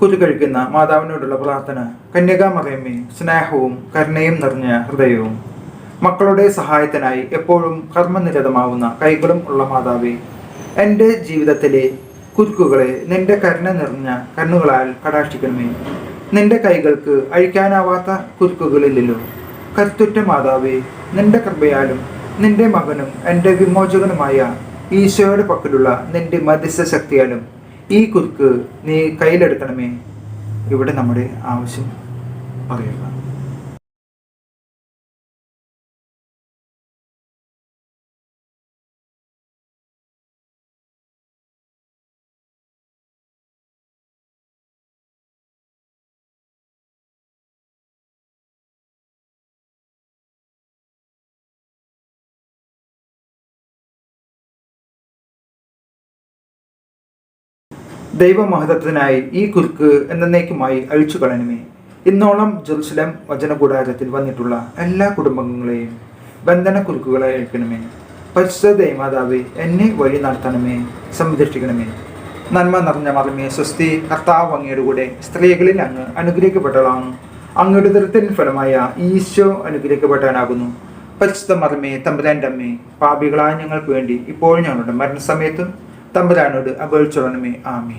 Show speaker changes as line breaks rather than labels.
കുരുകഴിക്കുന്ന മാതാവിനോടുള്ള പ്രാർത്ഥന കന്യകാമറിയമ്മേ സ്നേഹവും കരുണയും നിറഞ്ഞ ഹൃദയവും. മക്കളുടെ സഹായത്തിനായി എപ്പോഴും കർമ്മനിരതമാവുന്ന കൈകളും ഉള്ള മാതാവേ എന്റെ ജീവിതത്തിലെ കുരുക്കുകളെ നിന്റെ കരുണ നിറഞ്ഞ കണ്ണുകളാൽ കടാക്ഷിക്കണമേ. നിന്റെ കൈകൾക്ക് അഴിക്കാനാവാത്ത കുരുക്കുകളില്ലല്ലോ. കരുത്തുറ്റ മാതാവേ നിന്റെ കൃപയാലും നിന്റെ മകനും എന്റെ വിമോചകനുമായ ഈശോയുടെ പക്കലുള്ള നിന്റെ മധ്യസ്ഥ ശക്തിയാലും ഈ കുരുക്ക് നീ കയ്യിലെടുക്കണമേ? ഇവിടെ നമ്മുടെ ആവശ്യം പറയുക. ദൈവമഹത്വത്തിനായി ഈ കുരുക്ക് എന്നേക്കുമായി അഴിച്ചു കളയണമേ ഇന്നോളം ജെറുസലേം വചനകൂടാരത്തിൽ വന്നിട്ടുള്ള എല്ലാ കുടുംബങ്ങളെയും ബന്ധന കുരുക്കുകളെ അഴിക്കണമേ പരിശുദ്ധ ദൈവമാതാവേ എന്നെ വഴി നടത്തണമേ സംരക്ഷിക്കണമേ. നന്മ നിറഞ്ഞ മറമേ സ്വസ്തി കർത്താവ് അങ്ങയുടെ കൂടെ സ്ത്രീകളിൽ അങ്ങ് അനുഗ്രഹിക്കപ്പെട്ടതാണ് അങ്ങയുടെ ദൃത്തിൻ ഫലമായ ഈശോ അനുഗ്രഹിക്കപ്പെട്ടവനാകുന്നു. പരിശുദ്ധ മറമേ തമ്പുരാന്റെ അമ്മേ പാപികളായ ഞങ്ങൾക്ക് വേണ്ടി ഇപ്പോൾ ഞങ്ങളുടെ മരണസമയത്തും തമ്പുരാനോട് അപേക്ഷിച്ചോളണമേ ആമേ